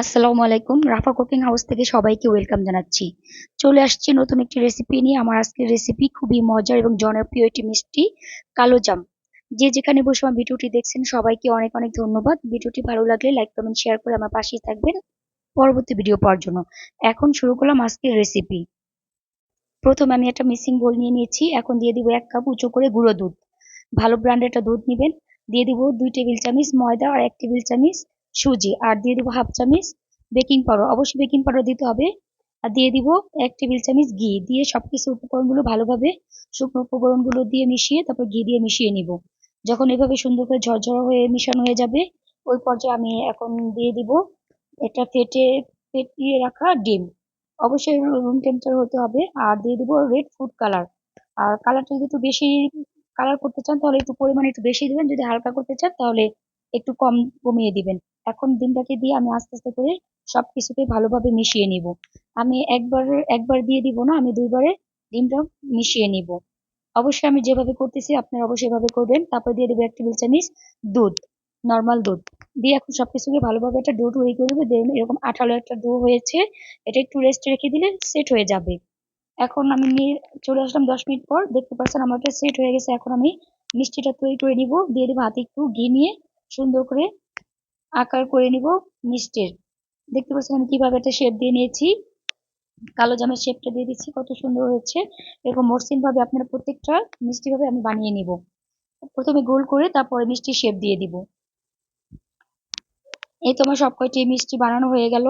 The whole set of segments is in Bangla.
আসসালামু আলাইকুম। রাফা কুকিং হাউস থেকে সবাইকে ওয়েলকাম জানাচ্ছি। চলে আসছি নতুন একটি রেসিপি নিয়ে। আমার আজকের রেসিপি খুবই মজার এবং জনপ্রিয় একটি মিষ্টি কালো জাম। যে যেখানে বসে আমার ভিডিওটি দেখছেন, সবাইকে অনেক অনেক ধন্যবাদ। ভিডিওটি ভালো লাগলে লাইক কমেন্ট শেয়ার করে আমার পাশেই থাকবেন। পরবর্তী ভিডিও পাওয়ার জন্য। এখন শুরু করলাম আজকের রেসিপি প্রথমে আমি একটা মিক্সিং বোল নিয়ে নিয়েছি। এখন দিয়ে দিব এক কাপ উঁচু করে গুঁড়ো দুধ। ভালো ব্র্যান্ডের একটা দুধ নেবেন। দিয়ে দিব দুই টেবিল চামচ ময়দা আর এক টেবিল চামচ সুজি। আর দিয়ে দিব হাফ চামচ বেকিং পাউডার অবশ্যই বেকিং পাউডার দিতে হবে। আর দিয়ে দিব এক টেবিল চামচ ঘি। দিয়ে সবকিছু উপকরণগুলো ভালোভাবে শুকনো উপকরণগুলো দিয়ে মিশিয়ে তারপর ঘি দিয়ে মিশিয়ে নিব। যখন এভাবে সুন্দর করে ঝরঝরা হয়ে মিশানো হয়ে যাবে, ওই পর্যায়ে আমি এখন দিয়ে দিব এটা ফেটে, ফেটিয়ে রাখা ডিম। অবশ্যই রুম টেম্পারেচার হতে হবে। আর দিয়ে দিব রেড ফুড কালার আর কালারটা যদি একটু বেশি কালার করতে চান, তাহলে একটু পরিমাণে একটু বেশি দিবেন। যদি হালকা করতে চান, তাহলে একটু কম কমিয়ে দিবেন। এখন ডিমটাকে দিয়ে আমি আস্তে আস্তে করে সব কিছুকে ভালোভাবে মিশিয়ে নিব। আমি একবার একবার দিয়ে দিব না, আমি দুইবারে ডিমটা মিশিয়ে নিব। অবশ্যই আমি যেভাবে করতেছি, আপনারা অবশ্যই এভাবে করবেন। তারপর দিয়ে দেবো এক টেবিল চামচ দুধ নর্মাল দুধ। দিয়ে এখন সব কিছুকে ভালোভাবে একটা ডো তৈরি করে দেবো। দেখুন, এরকম আঠালো একটা ডো হয়েছে। এটা একটু রেস্ট রেখে দিলে সেট হয়ে যাবে। এখন আমি নিয়ে চলে আসলাম দশ মিনিট পর। দেখতে পাচ্ছেন, আমার সেট হয়ে গেছে। এখন আমি মিষ্টিটা তৈরি করে নিব। দিয়ে দেবো হাতে একটু ঘি নিয়ে সুন্দর করে আকার করে নিব মিষ্টির। দেখতে পাচ্ছেন আমি কীভাবে একটা শেপ দিয়ে নিয়েছি। কালো জামের শেপটা দিয়ে দিচ্ছি, কত সুন্দর হয়েছে। এরকম মসৃণ ভাবে আপনারা প্রত্যেকটা মিষ্টি ভাবে আমি বানিয়ে নিব। প্রথমে গোল করে তারপরে মিষ্টি শেপ দিয়ে দিব। এই তোমার সব কয়টি মিষ্টি বানানো হয়ে গেল।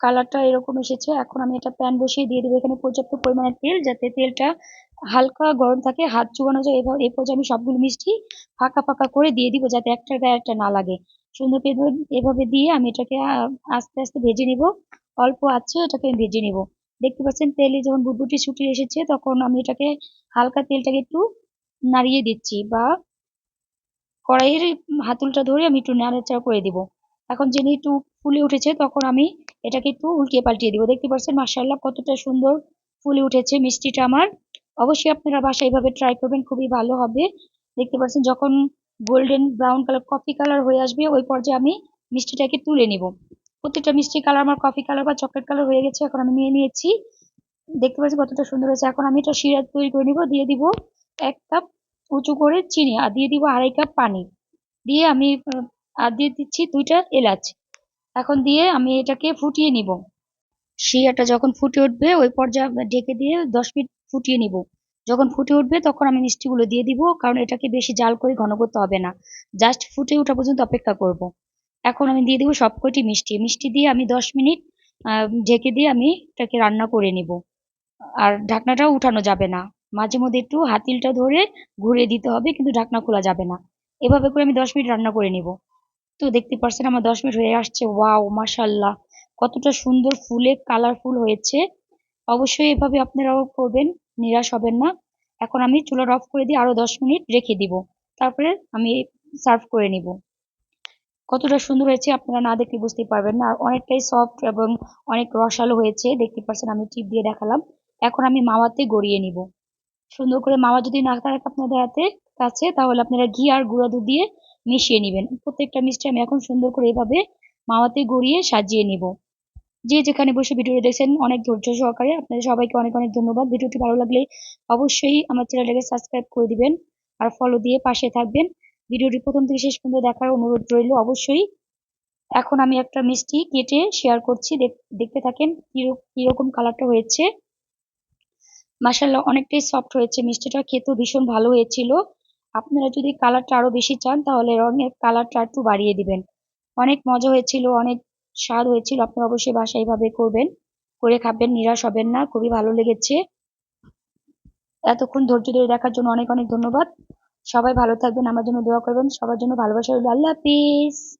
কালারটা এরকম এসেছে। এখন আমি এটা প্যান বসিয়ে দিয়ে দেবো। এখানে পর্যাপ্ত পরিমাণে তেল, যাতে তেলটা হালকা গরম থাকে, হাত চুবানো যায় এভাবে এই পর্যায়ে আমি সবগুলো মিষ্টি ফাঁকা ফাঁকা করে দিয়ে দিব যাতে একটার গায়ে একটা না লাগে। সুন্দর এভাবে দিয়ে আমি এটাকে আস্তে আস্তে ভেজে নিব। অল্প আছে এটাকে আমি ভেজে নিব। দেখতে পাচ্ছেন তেলে যখন বুটবুটি ছুটি এসেছে, তখন আমি এটাকে হালকা তেলটাকে একটু নাড়িয়ে দিচ্ছি বা কড়াইয়ের হাতুলটা ধরে আমি একটু নাড়াচাড়া করে দিব। এখন যিনি একটু ফুলে উঠেছে, তখন আমি এটাকে একটু উল্টিয়ে পাল্টিয়ে দিব। দেখতে পাচ্ছেন মার্শাল্লাহ কতটা সুন্দর ফুলে উঠেছে মিষ্টিটা আমার। অবশ্যই আপনারা বাসায় এইভাবে ট্রাই করবেন, খুবই ভালো হবে। দেখতে পাচ্ছেন যখন golden brown colour coffee colour হয়ে আসবে, ওই পর্যায়ে আমি মিষ্টিটাকে তুলে নিব। প্রত্যেকটা মিষ্টি কালার আমার কফি কালার বা চকলেট কালার হয়ে গেছে, এখন আমি নিয়ে নিয়েছি। দেখতে পাচ্ছি কতটা সুন্দর হয়েছে। এখন আমি এটা শিরা তৈরি করে নিব, দিয়ে দিব এক কাপ উঁচু করে চিনি, আর দিয়ে দিব আড়াই কাপ পানি। দিয়ে আমি আর দিয়ে দিচ্ছি দুইটা এলাচ। এখন দিয়ে আমি এটাকে ফুটিয়ে নিব। শিরাটা যখন ফুটে উঠবে, ওই পর্যায়ে ঢেকে দিয়ে দশ মিনিট ফুটিয়ে নিব। যখন ফুটে উঠবে তখন আমি মিষ্টিগুলো দিয়ে দিব, কারণ এটাকে বেশি জাল করে ঘন করতে হবে না। জাস্ট ফুটে ওঠা পর্যন্ত অপেক্ষা করব। এখন আমি দিয়ে দিব সব কটি মিষ্টি। মিষ্টি দিয়ে আমি দশ মিনিট ঢেকে দিয়ে আমি এটাকে রান্না করে নিব। আর ঢাকনাটাও উঠানো যাবে না। মাঝে মধ্যে একটু হাতিলটা ধরে ঘুরিয়ে দিতে হবে, কিন্তু ঢাকনা খোলা যাবে না। এভাবে করে আমি দশ মিনিট রান্না করে নিব। তো দেখতে পাচ্ছেন আমার দশ মিনিট হয়ে আসছে। ওয়াও মাসাল্লাহ কতটা সুন্দর ফুলে কালারফুল হয়েছে। অবশ্যই এভাবে আপনারাও করবেন, নিরাশ হবেন না। এখন আমি চুলার অফ করে দিয়ে আরও দশ মিনিট রেখে দিব। তারপরে আমি সার্ভ করে নিব। কতটা সুন্দর হয়েছে, আপনারা না দেখলে বুঝতে পারবেন না। আর অনেকটাই সফট এবং অনেক রসালো হয়েছে, দেখতে পাচ্ছেন আমি টিপ দিয়ে দেখালাম। এখন আমি মাওয়াতে গড়িয়ে নিব। সুন্দর করে মাওয়া যদি না থাকে আপনাদের হাতে কাছে, তাহলে আপনারা ঘি আর গুঁড়া দুধ দিয়ে মিশিয়ে নেবেন। প্রত্যেকটা মিষ্টি আমি এখন সুন্দর করে এভাবে মাওয়াতে গড়িয়ে সাজিয়ে নিব। যে যেখানে বসে ভিডিওটি দেখছেন, অনেক ধৈর্য সহকারে আপনাদের সবাইকে অনেক অনেক ধন্যবাদ। ভিডিওটি ভালো লাগলে অবশ্যই আমার চ্যানেলটাকে সাবস্ক্রাইব করে দিবেন আর ফলো দিয়ে পাশে থাকবেন। ভিডিওটি প্রথম থেকে শেষ পর্যন্ত দেখার অনুরোধ রইল অবশ্যই। এখন আমি একটা মিষ্টি কেটে শেয়ার করছি। দেখতে থাকেন কীরকম কালারটা হয়েছে। মাসাল্লাহ অনেকটাই সফট হয়েছে মিষ্টিটা। খেতেও ভীষণ ভালো হয়েছিল। আপনারা যদি কালারটা আরও বেশি চান, তাহলে রঙের কালারটা একটু বাড়িয়ে দিবেন। অনেক মজা হয়েছিল, অনেক স্বাদ হয়েছিল, আপনারা অবশ্যই বাসায় এইভাবে করবেন। করে খাবেন, নিরাশ হবেন না, খুবই ভালো লেগেছে। এতক্ষণ ধৈর্য ধরে দেখার জন্য অনেক অনেক ধন্যবাদ। সবাই ভালো থাকবেন, আমার জন্য দোয়া করবেন। সবার জন্য ভালোবাসা রইল। আল্লাহ হাফিজ।